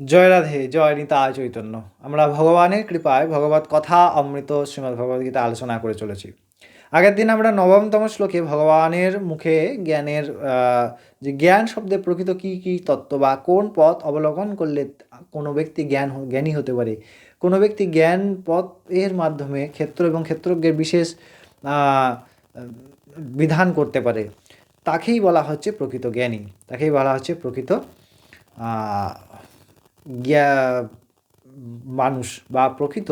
জয় রাধে, জয় নিতা চৈতন্য। আমরা ভগবানের কৃপায় ভগবত কথা, অমৃত শ্রীমদ্ ভগবদ্গীতা আলোচনা করে চলেছি। আগের দিন আমরা নবমতম শ্লোকে ভগবানের মুখে জ্ঞানের যে জ্ঞান শব্দে প্রকৃত কী কী তত্ত্ব বা কোন পথ অবলম্বন করলে কোনো ব্যক্তি জ্ঞান জ্ঞানী হতে পারে? কোনো ব্যক্তি জ্ঞান পথ এর মাধ্যমে ক্ষেত্র এবং ক্ষেত্রজ্ঞের বিশেষ বিধান করতে পারে, তাকেই বলা হচ্ছে প্রকৃত জ্ঞানী। তাকেই বলা হচ্ছে প্রকৃত মানুষ বা প্রকৃত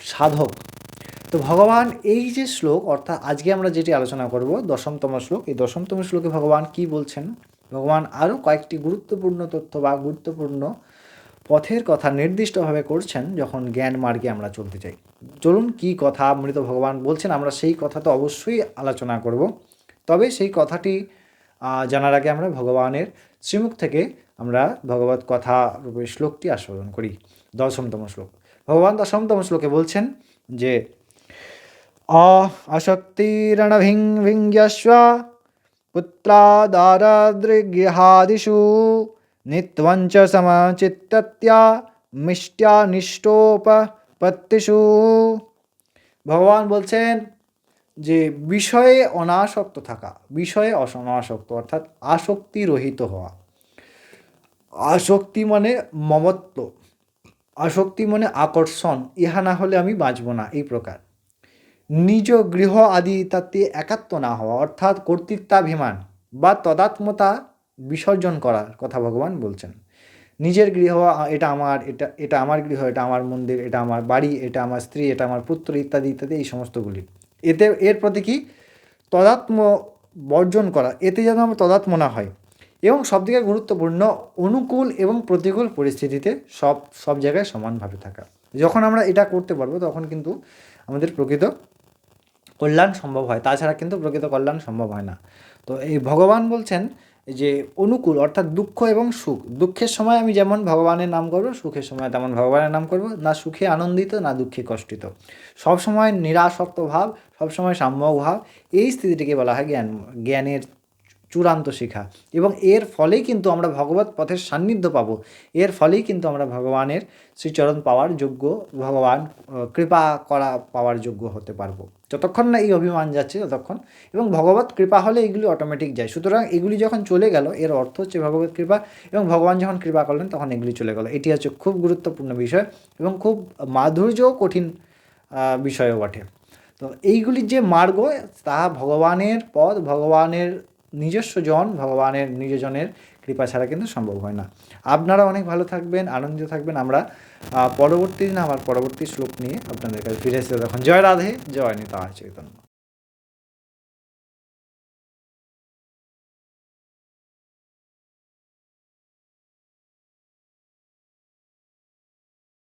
সাধক। তো ভগবান এই যে শ্লোক, অর্থাৎ আজকে আমরা যেটি আলোচনা করব, দশমতম শ্লোক, এই দশমতম শ্লোকে ভগবান কি বলছেন? ভগবান আরও কয়েকটি গুরুত্বপূর্ণ তথ্য বা গুরুত্বপূর্ণ পথের কথা নির্দিষ্টভাবে করছেন যখন জ্ঞান মার্গে আমরা চলতে চাই। চলুন কি কথা মৃত ভগবান বলছেন, আমরা সেই কথা তো অবশ্যই আলোচনা করব। তবে সেই কথাটি জানার আগে আমরা ভগবানের শ্রীমুখ থেকে আমরা ভগবত কথা রূপে শ্লোকটি আস্বাদন করি, দশমতম শ্লোক। ভগবান দশমতম শ্লোকে বলছেন যে, অ অশক্তিরণভিং ভিঙ্গ্যস্ব পুত্রাদারাদৃগৃহাদিষু নিত্বঞ্চ সমচিত্তত্য়া মিষ্টানিষ্টোপপত্তিষু ভগবান বলছেন যে বিষয়ে অনাসক্ত থাকা, বিষয়ে অনাসক্ত, অর্থাৎ আসক্তি রহিত হওয়া। আসক্তি মানে মমত্ব, আসক্তি মানে আকর্ষণ, ইহা না হলে আমি বাঁচব না, এই প্রকার। নিজ গৃহ আদি তাতে একাত্ম না হওয়া, অর্থাৎ কর্তৃত্বাভিমান বা তদাত্মতা বিসর্জন করার কথা ভগবান বলছেন। নিজের গৃহ এটা আমার, এটা এটা আমার গৃহ, এটা আমার মন্দির, এটা আমার বাড়ি, এটা আমার স্ত্রী, এটা আমার পুত্র ইত্যাদি ইত্যাদি, এই সমস্তগুলি। এতে এর প্রতি কি? তদাত্ম বর্জন করা। এতে যেন আমার তদাত্ম না হয়। এবং সবথেকে গুরুত্বপূর্ণ, অনুকূল এবং প্রতিকূল পরিস্থিতিতে সব সব জায়গায় সমানভাবে থাকা। যখন আমরা এটা করতে পারব, তখন কিন্তু আমাদের প্রকৃত কল্যাণ সম্ভব হয়, তাছাড়া কিন্তু প্রকৃত কল্যাণ সম্ভব হয় না। তো এই ভগবান বলছেন যে অনুকূল অর্থাৎ দুঃখ এবং সুখ, দুঃখের সময় আমি যেমন ভগবানের নাম করব, সুখের সময় তেমন ভগবানের নাম করব, না সুখে আনন্দিত, না দুঃখে কষ্টিত। সবসময় নিরাসক্ত ভাব, সবসময় সাম্যক ভাব, এই স্থিতিটিকে বলা হয় জ্ঞান, জ্ঞানের চূড়ান্ত শিখা। এবং এর ফলেই কিন্তু আমরা ভগবত পথের সান্নিধ্য পাবো। এর ফলেই কিন্তু আমরা ভগবানের শ্রীচরণ পাওয়ার যোগ্য, ভগবান কৃপা করা পাওয়ার যোগ্য হতে পারব। যতক্ষণ না এই অভিমান যাচ্ছে, ততক্ষণ। এবং ভগবত কৃপা হলে এগুলি অটোমেটিক যায়। সুতরাং এগুলি যখন চলে গেল, এর অর্থ হচ্ছে ভগবত কৃপা এবং ভগবান যখন কৃপা করলেন, তখন এগুলি চলে গেল। এটি হচ্ছে খুব গুরুত্বপূর্ণ বিষয় এবং খুব মাধুর্যও কঠিন বিষয়ও বটে। তো এইগুলির যে মার্গ তাহা ভগবানের পথ, ভগবানের নিজস্ব জন, ভগবানের নিজজনের কৃপা ছাড়া কিন্তু সম্ভব হয় না। আপনারা অনেক ভালো থাকবেন, আনন্দিত থাকবেন। আমরা পরবর্তী দিন, আমার পরবর্তী শ্লোক নিয়ে আপনাদের কাছে ফিরে এসে তখন জয় রাধে, জয় নিতা চৈতন্য।